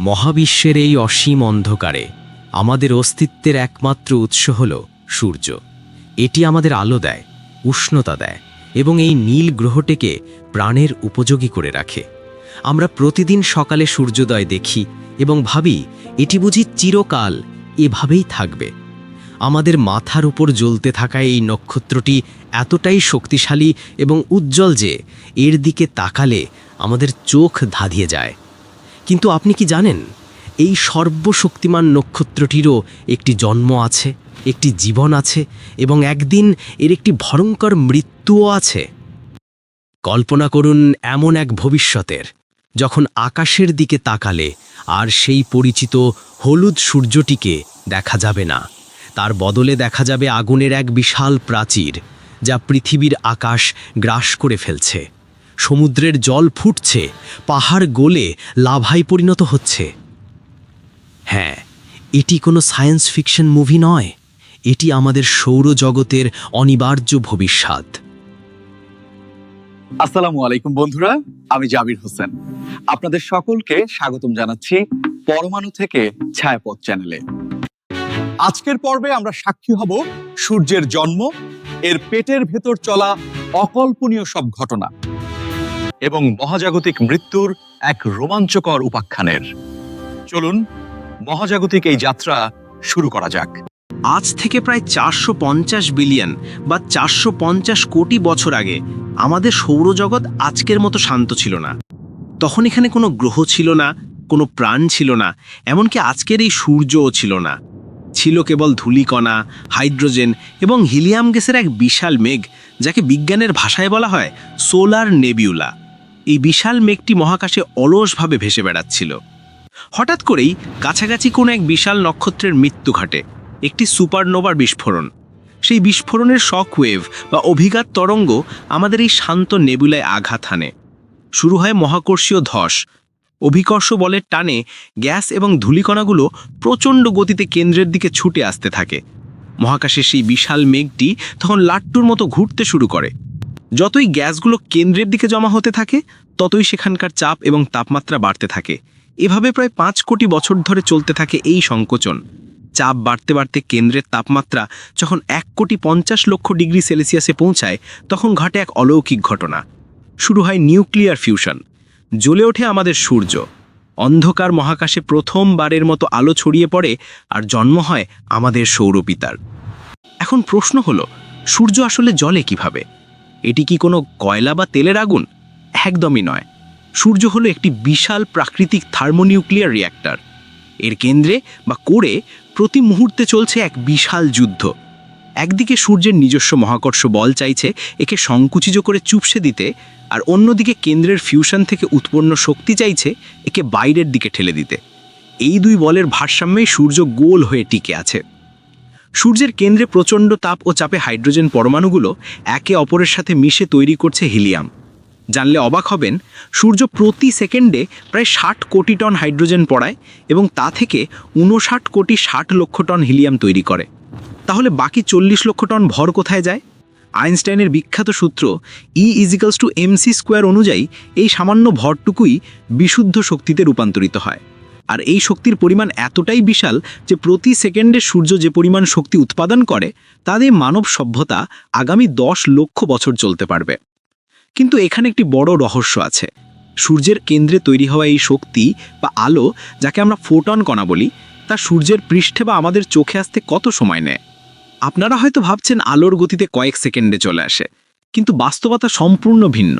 মহাবিশ্বের এই অসীম অন্ধকারে আমাদের অস্তিত্বের একমাত্র উৎস হল সূর্য। এটি আমাদের আলো দেয়, উষ্ণতা দেয় এবং এই নীল গ্রহটিকে প্রাণের উপযোগী করে রাখে। আমরা প্রতিদিন সকালে সূর্যোদয় দেখি এবং ভাবি, এটি বুঝি চিরকাল এভাবেই থাকবে। আমাদের মাথার উপর জ্বলতে থাকা এই নক্ষত্রটি এতটাই শক্তিশালী এবং উজ্জ্বল যে এর দিকে তাকালে আমাদের চোখ ধাঁধিয়ে যায়। কিন্তু আপনি কি জানেন, এই সর্বশক্তিমান নক্ষত্রটিরও একটি জন্ম আছে, একটি জীবন আছে এবং একদিন এর একটি ভয়ঙ্কর মৃত্যুও আছে। কল্পনা করুন এমন এক ভবিষ্যতের, যখন আকাশের দিকে তাকালে আর সেই পরিচিত হলুদ সূর্যটিকে দেখা যাবে না। তার বদলে দেখা যাবে আগুনের এক বিশাল প্রাচীর, যা পৃথিবীর আকাশ গ্রাস করে ফেলছে। সমুদ্রের জল ফুটছে, পাহাড় গোলে লাভায় পরিণত হচ্ছে। হ্যাঁ এটি কোনো সায়েন্স ফিকশন মুভি নয়। এটি আমাদের সৌরজগতের অনিবার্য ভবিষ্যৎ। আসসালামু আলাইকুম বন্ধুরা, আমি জাবির হোসেন। আপনাদের সকলকে স্বাগতম জানাচ্ছি পরমাণু থেকে ছায়াপথ চ্যানেলে। আজকের পর্বে আমরা সাক্ষী হব সূর্যের জন্ম, এর পেটের ভেতর চলা অকল্পনীয় সব ঘটনা। এবং মহাজাগতিক মৃত্যুর এক রোমাঞ্চকর উপাখ্যানের। চলুন, মহাজাগতিক এই যাত্রা শুরু করা যাক। আজ থেকে প্রায় চারশো পঞ্চাশ বিলিয়ন বা চারশো পঞ্চাশ কোটি বছর আগে আমাদের সৌরজগৎ আজকের মতো শান্ত ছিল না। তখন এখানে কোনো গ্রহ ছিল না, কোনো প্রাণ ছিল না, এমনকি আজকের এই সূর্যও ছিল না। ছিল কেবল ধূলিকণা, হাইড্রোজেন এবং হিলিয়াম গ্যাসের এক বিশাল মেঘ, যাকে বিজ্ঞানের ভাষায় বলা হয় সোলার নেবিউলা। এই বিশাল মেঘটি মহাকাশে অলসভাবে ভেসে বেড়াচ্ছিল। হঠাৎ করেই কাছাকাছি কোনো এক বিশাল নক্ষত্রের মৃত্যু ঘটে। একটি সুপারনোভার বিস্ফোরণ। সেই বিস্ফোরণের শক ওয়েভ বা অভিঘাত তরঙ্গ আমাদের এই শান্ত নেবুলায় আঘাত হানে। শুরু হয় মহাকর্ষীয় ধস। অভিকর্ষ বলের টানে গ্যাস এবং ধূলিকণাগুলো প্রচণ্ড গতিতে কেন্দ্রের দিকে ছুটে আসতে থাকে। মহাকাশের সেই বিশাল মেঘটি তখন লাট্টুর মতো ঘুরতে শুরু করে। যতই গ্যাসগুলো কেন্দ্রের দিকে জমা হতে থাকে, ততই সেখানকার চাপ এবং তাপমাত্রা বাড়তে থাকে। এভাবে প্রায় পাঁচ কোটি বছর ধরে চলতে থাকে এই সংকোচন। চাপ বাড়তে বাড়তে কেন্দ্রের তাপমাত্রা যখন এক কোটি পঞ্চাশ লক্ষ ডিগ্রি সেলসিয়াসে পৌঁছায়, তখন ঘটে এক অলৌকিক ঘটনা। শুরু হয় নিউক্লিয়ার ফিউশন। জ্বলে ওঠে আমাদের সূর্য। অন্ধকার মহাকাশে প্রথমবারের মতো আলো ছড়িয়ে পড়ে আর জন্ম হয় আমাদের সৌরপিতার। এখন প্রশ্ন হলো, সূর্য আসলে জলে কীভাবে? এটি কি কোনো কয়লা বা তেলের আগুন? একদমই নয়। সূর্য হলো একটি বিশাল প্রাকৃতিক থার্মোনিউক্লিয়ার রিয়্যাক্টর এর কেন্দ্রে বা কোরে প্রতি মুহূর্তে চলছে এক বিশাল যুদ্ধ। একদিকে সূর্যের নিজস্ব মহাকর্ষ বল চাইছে একে সংকুচিত করে চুপসে দিতে, আর অন্যদিকে কেন্দ্রের ফিউশন থেকে উৎপন্ন শক্তি চাইছে একে বাইরের দিকে ঠেলে দিতে। এই দুই বলের ভারসাম্যেই সূর্য গোল হয়ে টিকে আছে। সূর্যের কেন্দ্রে প্রচণ্ড তাপ ও চাপে হাইড্রোজেন পরমাণুগুলো একে অপরের সাথে মিশে তৈরি করছে হিলিয়াম। জানলে অবাক হবেন, সূর্য প্রতি সেকেন্ডে প্রায় ষাট কোটি টন হাইড্রোজেন পড়ায় এবং তা থেকে উনষাট কোটি ষাট লক্ষ টন হিলিয়াম তৈরি করে। তাহলে বাকি চল্লিশ লক্ষ টন ভর কোথায় যায়? আইনস্টাইনের বিখ্যাত সূত্র E equals to MC square অনুযায়ী এই সামান্য ভরটুকুই বিশুদ্ধ শক্তিতে রূপান্তরিত হয়। আর এই শক্তির পরিমাণ এতটাই বিশাল যে প্রতি সেকেন্ডে সূর্য যে পরিমাণ শক্তি উৎপাদন করে তাদের মানব সভ্যতা আগামী দশ লক্ষ বছর চলতে পারবে। কিন্তু এখানে একটি বড় রহস্য আছে। সূর্যের কেন্দ্রে তৈরি হওয়া এই শক্তি বা আলো, যাকে আমরা ফোটন কণা বলি, তা সূর্যের পৃষ্ঠে বা আমাদের চোখে আসতে কত সময় নেয়? আপনারা হয়তো ভাবছেন আলোর গতিতে কয়েক সেকেন্ডে চলে আসে, কিন্তু বাস্তবতা সম্পূর্ণ ভিন্ন।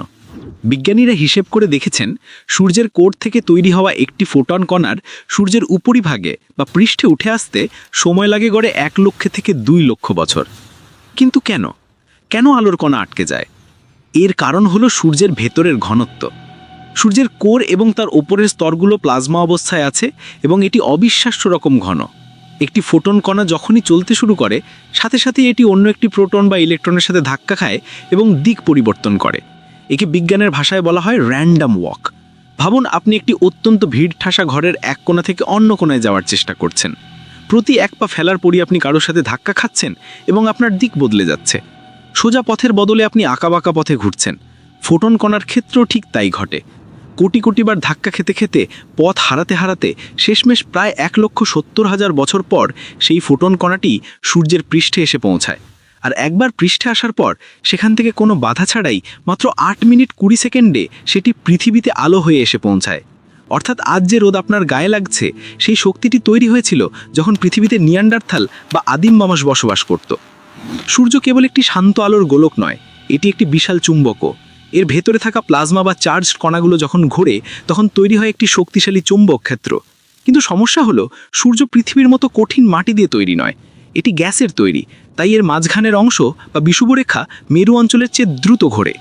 বিজ্ঞানীরা হিসেব করে দেখেছেন, সূর্যের কোর থেকে তৈরি হওয়া একটি ফোটন কণার সূর্যের উপরিভাগে বা পৃষ্ঠে উঠে আসতে সময় লাগে গড়ে এক লক্ষ থেকে দুই লক্ষ বছর। কিন্তু কেন? কেন আলোর কণা আটকে যায়? এর কারণ হলো সূর্যের ভেতরের ঘনত্ব। সূর্যের কোর এবং তার ওপরের স্তরগুলো প্লাজমা অবস্থায় আছে এবং এটি অবিশ্বাস্য রকম ঘন। একটি ফোটন কণা যখনই চলতে শুরু করে, সাথে সাথে এটি অন্য একটি প্রোটন বা ইলেকট্রনের সাথে ধাক্কা খায় এবং দিক পরিবর্তন করে। একে বিজ্ঞানের ভাষায় বলা হয় র্যান্ডাম ওয়াক ভাবুন, আপনি একটি অত্যন্ত ভিড় ঠাসা ঘরের এক কোণা থেকে অন্য কোণায় যাওয়ার চেষ্টা করছেন। প্রতি এক পা ফেলার পরই আপনি কারোর সাথে ধাক্কা খাচ্ছেন এবং আপনার দিক বদলে যাচ্ছে। সোজা পথের বদলে আপনি আঁকাবাঁকা পথে ঘুরছেন। ফোটন কণার ক্ষেত্রেও ঠিক তাই ঘটে। কোটি কোটি বার ধাক্কা খেতে খেতে, পথ হারাতে হারাতে শেষমেশ প্রায় এক লক্ষ সত্তর হাজার বছর পর সেই ফোটন কণাটি সূর্যের পৃষ্ঠে এসে পৌঁছায়। আর একবার পৃষ্ঠে আসার পর সেখান থেকে কোনো বাধা ছাড়াই মাত্র আট মিনিট কুড়ি সেকেন্ডে সেটি পৃথিবীতে আলো হয়ে এসে পৌঁছায়। অর্থাৎ আজ যে রোদ আপনার গায়ে লাগছে, সেই শক্তিটি তৈরি হয়েছিল যখন পৃথিবীতে নিয়ান্ডারথাল বা আদিম মানুষ বসবাস করত। সূর্য কেবল একটি শান্ত আলোর গোলক নয়, এটি একটি বিশাল চুম্বকও। এর ভেতরে থাকা প্লাজমা বা চার্জ কণাগুলো যখন ঘোরে, তখন তৈরি হয় একটি শক্তিশালী চুম্বক ক্ষেত্র। কিন্তু সমস্যা হলো, সূর্য পৃথিবীর মতো কঠিন মাটি দিয়ে তৈরি নয়। এটি গ্যাসের তৈরি, তাই এর মাঝখানের অংশ বা বিষুবরেখা মেরু অঞ্চলের চেয়ে দ্রুত ঘোরে।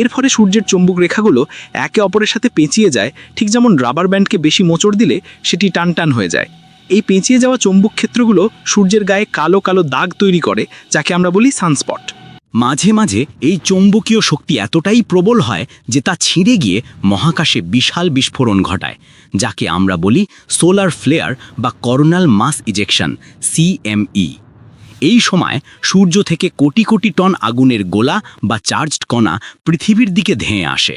এর ফলে সূর্যের চুম্বক রেখাগুলো একে অপরের সাথে পেঁচিয়ে যায়, ঠিক যেমন রাবার ব্যান্ডকে বেশি মোচড় দিলে সেটি টান টান হয়ে যায়। এই পেঁচিয়ে যাওয়া চম্বুক ক্ষেত্রগুলো সূর্যের গায়ে কালো কালো দাগ তৈরি করে, যাকে আমরা বলি সানস্পট। মাঝে মাঝে এই চৌম্বকীয় শক্তি এতটাই প্রবল হয় যে তা ছিঁড়ে গিয়ে মহাকাশে বিশাল বিস্ফোরণ ঘটায়, যাকে আমরা বলি সোলার ফ্লেয়ার বা করোনাল মাস ইজেকশন, সিএমই। এই সময় সূর্য থেকে কোটি কোটি টন আগুনের গোলা বা চার্জড কণা পৃথিবীর দিকে ধেয়ে আসে।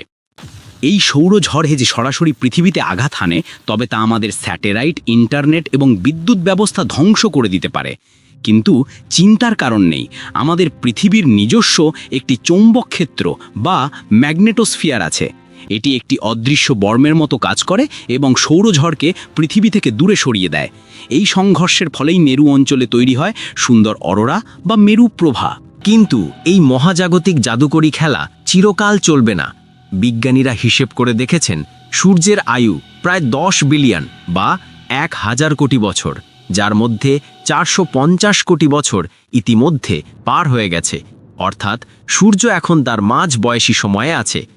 এই সৌরঝড়ে যে সরাসরি পৃথিবীতে আঘাত হানে, তবে তা আমাদের স্যাটেলাইট, ইন্টারনেট এবং বিদ্যুৎ ব্যবস্থা ধ্বংস করে দিতে পারে। কিন্তু চিন্তার কারণ নেই। আমাদের পৃথিবীর নিজস্ব একটি চৌম্বক ক্ষেত্র বা ম্যাগনেটোস্ফিয়ার আছে। এটি একটি অদৃশ্য বর্মের মতো কাজ করে এবং সৌরঝড়কে পৃথিবী থেকে দূরে সরিয়ে দেয়। এই সংঘর্ষের ফলেই মেরু অঞ্চলে তৈরি হয় সুন্দর অরোরা বা মেরু প্রভা। কিন্তু এই মহাজাগতিক জাদুকরী খেলা চিরকাল চলবে না। বিজ্ঞানীরা হিসেব করে দেখেছেন, সূর্যের আয়ু প্রায় দশ বিলিয়ন বা এক হাজার কোটি বছর। যার মধ্যে চারশো পঞ্চাশ কোটি বছর ইতিমধ্যে পার হয়ে গেছে। অর্থাৎ সূর্য এখন তার মাঝ বয়সী সময়ে আছে।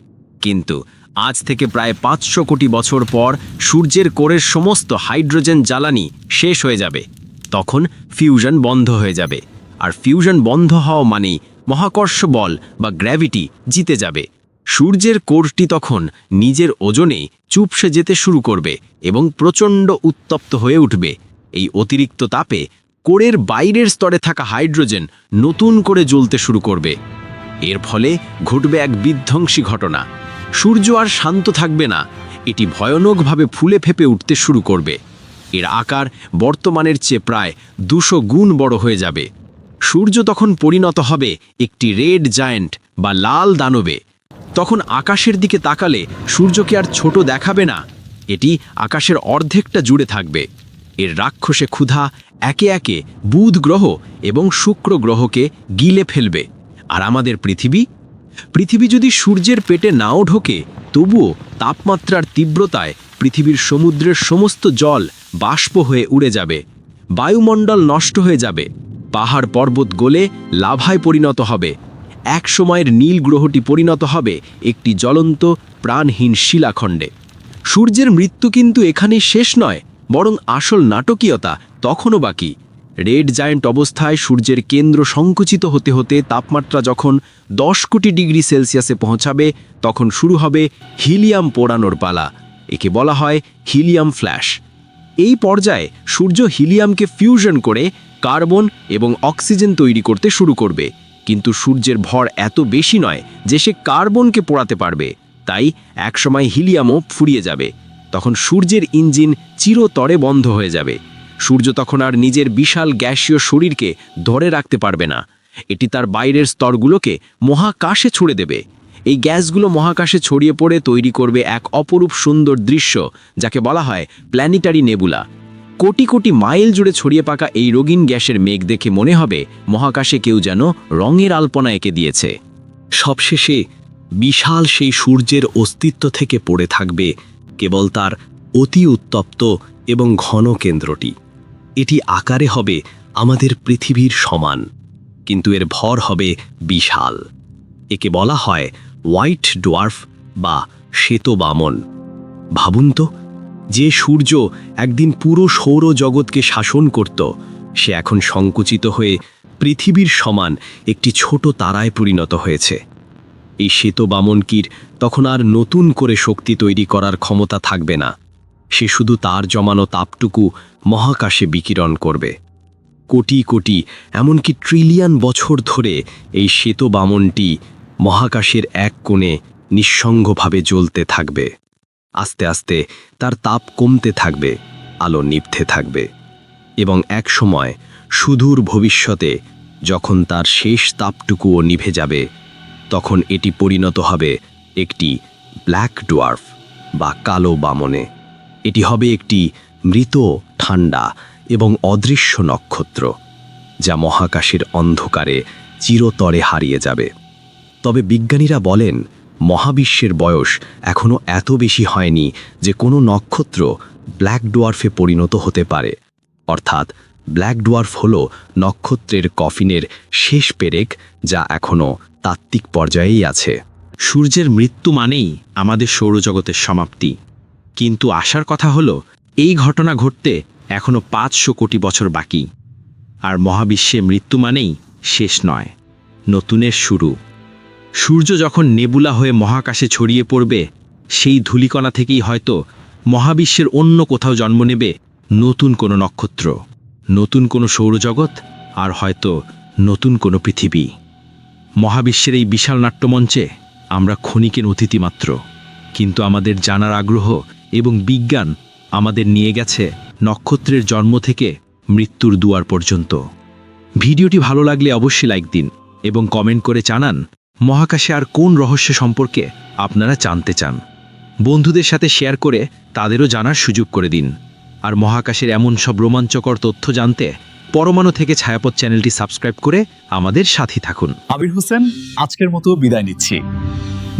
কিন্তু আজ থেকে প্রায় পাঁচশো কোটি বছর পর সূর্যের কোরের সমস্ত হাইড্রোজেন জ্বালানি শেষ হয়ে যাবে। তখন ফিউশন বন্ধ হয়ে যাবে। আর ফিউশন বন্ধ হওয়া মানেই মহাকর্ষ বল বা গ্র্যাভিটি জিতে যাবে। সূর্যের কোরটি তখন নিজের ওজনে চুপসে যেতে শুরু করবে এবং প্রচণ্ড উত্তপ্ত হয়ে উঠবে। এই অতিরিক্ত তাপে কোরের বাইরের স্তরে থাকা হাইড্রোজেন নতুন করে জ্বলতে শুরু করবে। এর ফলে ঘটবে এক বিধ্বংসী ঘটনা। সূর্য আর শান্ত থাকবে না, এটি ভয়ানকভাবে ফুলে ফেপে উঠতে শুরু করবে। এর আকার বর্তমানের চেয়ে প্রায় দুশো গুণ বড় হয়ে যাবে। সূর্য তখন পরিণত হবে একটি রেড জায়েন্ট বা লাল দানবে। তখন আকাশের দিকে তাকালে সূর্যকে আর ছোট দেখাবে না, এটি আকাশের অর্ধেকটা জুড়ে থাকবে। এর রাক্ষসে ক্ষুধা একে একে বুধ গ্রহ এবং শুক্র গ্রহকে গিলে ফেলবে। আর আমাদের পৃথিবী? পৃথিবী যদি সূর্যের পেটে নাও ঢোকে, তবুও তাপমাত্রার তীব্রতায় পৃথিবীর সমুদ্রের সমস্ত জল বাষ্প হয়ে উড়ে যাবে, বায়ুমণ্ডল নষ্ট হয়ে যাবে, পাহাড় পর্বত গলে লাভায় পরিণত হবে, এক সময়ের নীল গ্রহটি পরিণত হবে একটি জ্বলন্ত, প্রাণহীন শিলাখণ্ডে। সূর্যের মৃত্যু কিন্তু এখানেই শেষ নয় বরং আসল নাটকীয়তা তখনও বাকি। রেড জায়েন্ট অবস্থায় সূর্যের কেন্দ্র সংকুচিত হতে হতে তাপমাত্রা যখন দশ কোটি ডিগ্রি সেলসিয়াসে পৌঁছাবে, তখন শুরু হবে হিলিয়াম পোড়ানোর পালা, একে বলা হয় হিলিয়াম ফ্ল্যাশ। এই পর্যায়ে সূর্য হিলিয়ামকে ফিউশন করে কার্বন এবং অক্সিজেন তৈরি করতে শুরু করবে। কিন্তু সূর্যের ভর এত বেশি নয় যে সে কার্বনকে পোড়াতে পারবে, তাই একসময় হিলিয়ামও ফুরিয়ে যাবে। তখন সূর্যের ইঞ্জিন চিরতরে বন্ধ হয়ে যাবে। সূর্য তখন আর নিজের বিশাল গ্যাসীয় শরীরকে ধরে রাখতে পারবে না। এটি তার বাইরের স্তরগুলোকে মহাকাশে ছুড়ে দেবে। এই গ্যাসগুলো মহাকাশে ছড়িয়ে পড়ে তৈরি করবে এক অপরূপ সুন্দর দৃশ্য, যাকে বলা হয় planetary nebula. Crore crore mile জুড়ে ছড়িয়ে পাকা এই রঙিন গ্যাসের মেঘ দেখে মনে হবে মহাকাশে কেউ যেন রঙের আলপনা এঁকে দিয়েছে। সবশেষে বিশাল সেই সূর্যের অস্তিত্ব থেকে পড়ে থাকবে কেবল তার অতি উত্তপ্ত এবং ঘন কেন্দ্রটি। এটি আকারে হবে আমাদের পৃথিবীর সমান, কিন্তু এর ভর হবে বিশাল। একে বলা হয় হোয়াইট ডোয়ার্ফ বা শ্বেত বামন। ভাবুন তো, যে সূর্য একদিন পুরো সৌরজগৎকে শাসন করত, সে এখন সংকুচিত হয়ে পৃথিবীর সমান একটি ছোট তারায় পরিণত হয়েছে। এই শ্বেত বামনকির তখন আর নতুন করে শক্তি তৈরি করার ক্ষমতা থাকবে না। সে শুধু তার জমানো তাপটুকু মহাকাশে বিকিরণ করবে। কোটি কোটি, এমনকি ট্রিলিয়ন বছর ধরে এই শ্বেত বামনটি মহাকাশের এক কোণে নিঃসঙ্গভাবে জ্বলতে থাকবে। আস্তে আস্তে তার তাপ কমতে থাকবে, আলো নিভতে থাকবে এবং এক সময় সুদূর ভবিষ্যতে যখন তার শেষ তাপটুকুও নিভে যাবে তখন এটি পরিণত হবে একটি ব্ল্যাক ডোয়ার্ফ বা কালো বামনে। এটি হবে একটি মৃত ঠান্ডা এবং অদৃশ্য নক্ষত্র, যা মহাকাশের অন্ধকারে চিরতরে হারিয়ে যাবে। তবে বিজ্ঞানীরা বলেন, মহাবিশ্বের বয়স এখনও এত বেশি হয়নি যে কোনো নক্ষত্র ব্ল্যাক ডোয়ার্ফে পরিণত হতে পারে। অর্থাৎ ব্ল্যাক ডোয়ার্ফ হল নক্ষত্রের কফিনের শেষ পেরেক যা এখনও তাত্ত্বিক পর্যায়েই আছে। সূর্যের মৃত্যু মানেই আমাদের সৌরজগতের সমাপ্তি। কিন্তু আসার কথা হলো, এই ঘটনা ঘটতে এখনও পাঁচশো কোটি বছর বাকি। আর মহাবিশ্বে মৃত্যু মানেই শেষ নয়, নতুনের শুরু। সূর্য যখন নেবুলা হয়ে মহাকাশে ছড়িয়ে পড়বে, সেই ধূলিকণা থেকেই হয়তো মহাবিশ্বের অন্য কোথাও জন্ম নেবে নতুন কোনো নক্ষত্র, নতুন কোনো সৌরজগৎ, আর হয়তো নতুন কোনো পৃথিবী। মহাবিশ্বের এই বিশাল নাট্যমঞ্চে আমরা ক্ষণিকের অতিথি মাত্র। কিন্তু আমাদের জানার আগ্রহ এবং বিজ্ঞান আমাদের নিয়ে গেছে নক্ষত্রের জন্ম থেকে মৃত্যুর দুয়ার পর্যন্ত। ভিডিওটি ভালো লাগলে অবশ্যই লাইক দিন এবং কমেন্ট করে জানান মহাকাশে আর কোন রহস্য সম্পর্কে আপনারা জানতে চান। বন্ধুদের সাথে শেয়ার করে তাদেরও জানার সুযোগ করে দিন। আর মহাকাশের এমন সব রোমাঞ্চকর তথ্য জানতে পরমাণু থেকে ছায়াপথ চ্যানেলটি সাবস্ক্রাইব করে আমাদের সাথী থাকুন। আবির হোসেন, আজকের মতো বিদায় নিচ্ছি।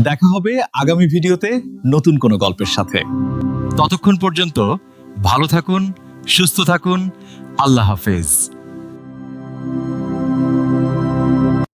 দেখা হবে আগামী ভিডিওতে নতুন কোনো গল্পের সাথে। ততক্ষণ পর্যন্ত ভালো থাকুন, সুস্থ থাকুন, আল্লাহ হাফেজ।